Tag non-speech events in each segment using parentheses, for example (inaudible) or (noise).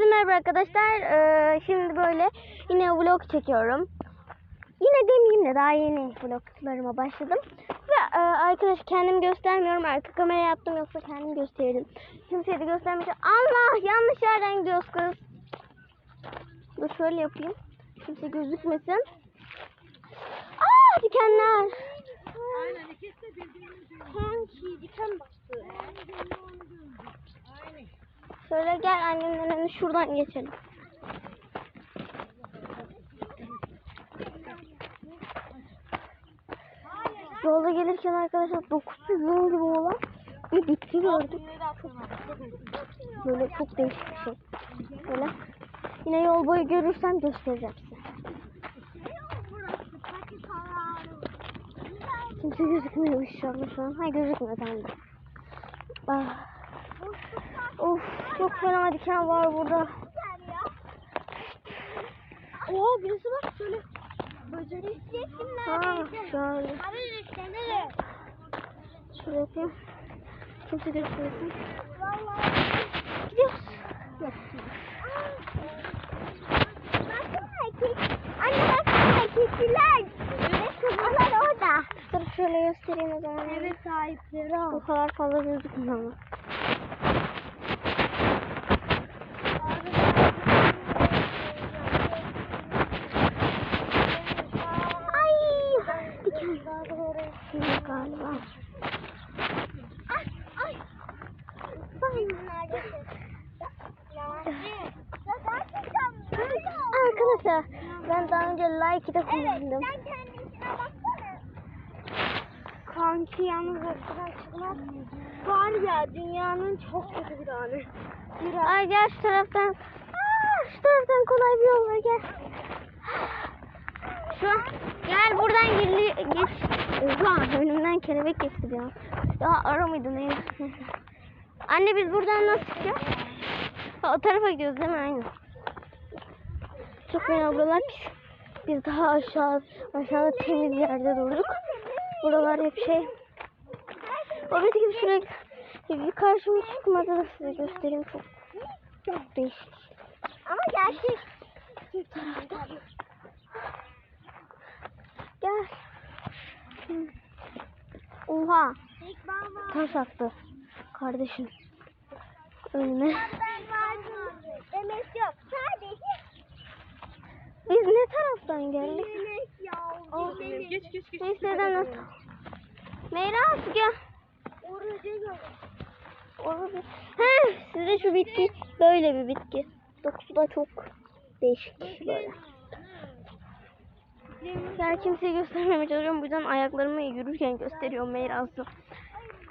Herkese merhaba arkadaşlar. Ee, şimdi böyle yine vlog çekiyorum. Yine demeyeyim de daha yeni vloglarıma başladım. Ve e, arkadaş kendimi göstermiyorum. Arka kamera yaptım yoksa kendim gösterirdim. Kimseye de göstermeyeceğim. Allah yanlış yerden gidiyoruz kız. Dur şöyle yapayım. Kimse gözükmesin. Aa dikenler. Aynen birbirinin Kanki diken bastı. Şöyle gel annemle hani şuradan geçelim. Yolda gelirken arkadaşlar 900 yıl gibi olan bir bitki gördük. Böyle çok değişik bir şey. Böyle. Yine yol boyu görürsem göstereceğim size. Kimse gözükmüyor şu an. Ha gözükmüyor tamam. Ah. Of çok fena diken var burada. Oha birisi bak şöyle. Böcek. Ha şöyle. Şöyle yapayım. Kimse gözükmesin. Gidiyoruz. Yok. Anne baksana keçiler. Onlar orada. Dur şöyle göstereyim o zaman. Evet sahipleri Bu kadar fazla gözükmüyor ama. Ay! Diken. Şimdi galiba. Ay ay. Arkadaşlar ben daha önce Like'ı da Evet kullandım. Kanki yalnız ortadan çıkmak var ya dünyanın çok kötü bir anı. Ay gel şu taraftan. Aa, şu taraftan kolay bir yol var gel. Şu gel buradan gir, geç. Oha önümden kelebek geçti. Ya ara mıydı neydi? (laughs) Anne biz buradan nasıl çıkacağız? Ha, o tarafa gidiyoruz değil mi? Aynen. Çok fena buralar pis. Biz daha aşağı aşağıda temiz yerde durduk. Buralar hep şey. Orası gibi sürekli bir karşıma çıkmadı da size göstereyim çok çok değişik. Ama gerçek. Bir tarafta. Gel. Hı. Oha taş attı kardeşim önüme. Ben vardım. Demek yok. Sadece Biz ne taraftan geldik? Oh. Geç geç geç. Neyse de nasıl? Meyras gel. Orada. Heh, size şu bitki böyle bir bitki. Dokusu da çok değişik böyle. Gel kimseye göstermemeye çalışıyorum. Bu yüzden ayaklarımı yürürken gösteriyorum Meyras'ı.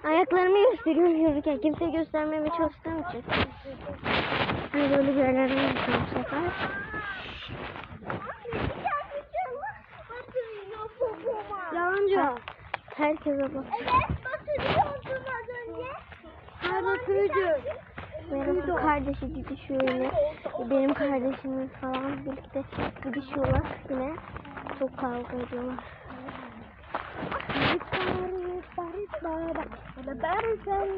Ayaklarımı gösteriyorum yürürken. Kimseye göstermemeye çalıştığım için. Hani böyle bir yerlerden yapıyorum bu sefer. Yalancı. Herkese bak. Evet batırıyordum az önce. Ha kardeşi gidişiyor Benim kardeşimle falan birlikte gidişiyorlar yine. Çok kavga ediyorlar.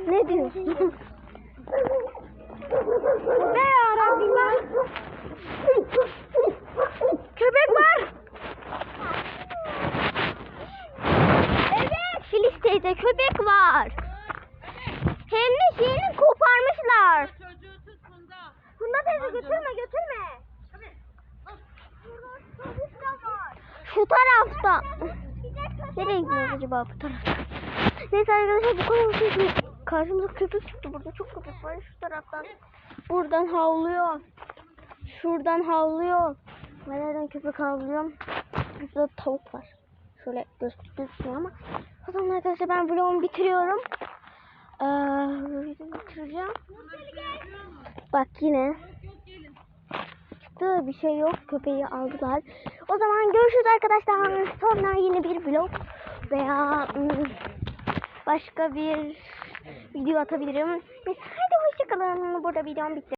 Ne diyorsun? ne yarabbim ben? Köpek var. Evet. Filiz teyze köpek var. Hem de şeyini koparmışlar. Bunda. Teyze götürme götürme. Şu tarafta. Nereye gidiyoruz acaba bu tarafta? Neyse arkadaşlar bu kadar. Şimdi Karşımıza köpek çıktı burada. Çok köpek var şu taraftan. Buradan havlıyor. Şuradan havlıyor. Nereden köpek havlıyor? Burada tavuk var. Şöyle göz gözüküyor ama. O zaman arkadaşlar ben vlogumu bitiriyorum. Ee, bitireceğim. Bak yine çıktı bir şey yok. Köpeği aldılar. O zaman görüşürüz arkadaşlar. Sonra yine bir vlog veya ım, başka bir video atabilirim. Neyse hadi hoşçakalın. Burada videom bitti.